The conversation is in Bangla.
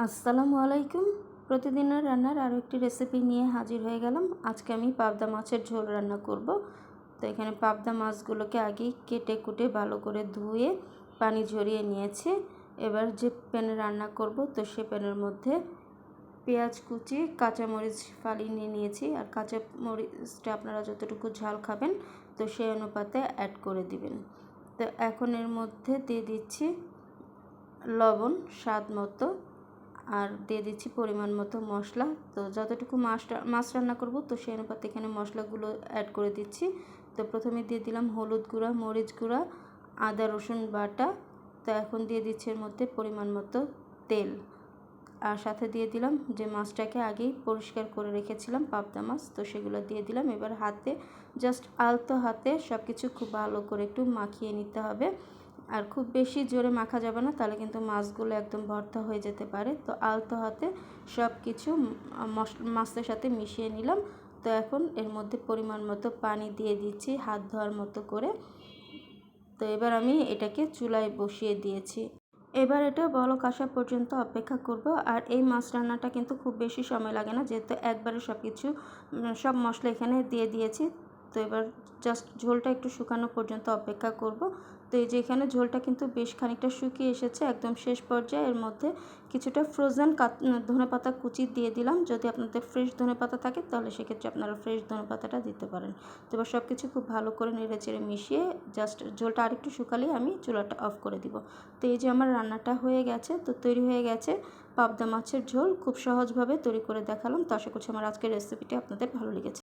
আসসালামু আলাইকুম। প্রতিদিনের রান্নার আরও একটি রেসিপি নিয়ে হাজির হয়ে গেলাম। আজকে আমি পাবদা মাছের ঝোল রান্না করব। তো এখানে পাবদা মাছগুলোকে আগেই কেটে কুটে ভালো করে ধুয়ে পানি ঝরিয়ে নিয়েছি। এবার যে প্যানে রান্না করব, তো সে প্যানের মধ্যে পেঁয়াজ কুচি, কাঁচামরিচ ফালিয়ে নিয়ে নিয়েছি। আর কাঁচা মরিচটা আপনারা যতটুকু ঝাল খাবেন, তো সেই অনুপাতে অ্যাড করে দিবেন। তো এখন এর মধ্যে দিয়ে দিচ্ছি লবণ স্বাদ মতো। আর দিয়ে দিচ্ছি পরিমাণ মতো মশলা। তো যতটুকু মাছটা, মাছ রান্না করব, তো সেই অনুপাতে এখানে মশলাগুলো অ্যাড করে দিচ্ছি। তো প্রথমে দিয়ে দিলাম হলুদ গুঁড়া, মরিচ গুঁড়া, আদা, রসুন বাটা। তো এখন দিয়ে দিচ্ছি এর মধ্যে পরিমাণ মতো তেল। আর সাথে দিয়ে দিলাম যে মাছটাকে আগেই পরিষ্কার করে রেখেছিলাম, পাবদা মাছ। তো সেগুলো দিয়ে দিলাম। এবার হাতে জাস্ট আলতো হাতে সব কিছু খুব ভালো করে একটু মাখিয়ে নিতে হবে। আর খুব বেশি জোরে মাখা যাবে না, তাহলে কিন্তু মাছগুলো একদম ভর্তা হয়ে যেতে পারে। তো আলতো হাতে সব কিছু মাছের সাথে মিশিয়ে নিলাম। তো এখন এর মধ্যে পরিমাণ মতো পানি দিয়ে দিচ্ছি, হাত ধোয়ার মতো করে। তো এবার আমি এটাকে চুলায় বসিয়ে দিয়েছি। এবার এটা বলক আসা পর্যন্ত অপেক্ষা করব। আর এই মাছ রান্নাটা কিন্তু খুব বেশি সময় লাগে না, যেহেতু একবারে সব কিছু সব মশলা এখানে দিয়ে দিয়েছি। তো এবার জাস্ট ঝোলটা একটু শুকানো পর্যন্ত অপেক্ষা করব। তো এই যে এখানে ঝোলটা কিন্তু বেশ খানিকটা শুকিয়ে এসেছে, একদম শেষ পর্যায়ে। এর মধ্যে কিছুটা ফ্রোজেন ধনে পাতা কুচি দিয়ে দিলাম। যদি আপনাদের ফ্রেশ ধনে পাতা থাকে, তাহলে সেক্ষেত্রে আপনারা ফ্রেশ ধনে পাতাটা দিতে পারেন। তো এবার সব কিছু খুব ভালো করে নেড়ে চেড়ে মিশিয়ে জাস্ট ঝোলটা আরেকটু শুকালেই আমি চুলাটা অফ করে দিব। তো এই যে আমার রান্নাটা হয়ে গেছে, তো তৈরি হয়ে গেছে পাবদা মাছের ঝোল। খুব সহজভাবে তৈরি করে দেখালাম। তো আশা করছি আমার আজকের রেসিপিটি আপনাদের ভালো লেগেছে।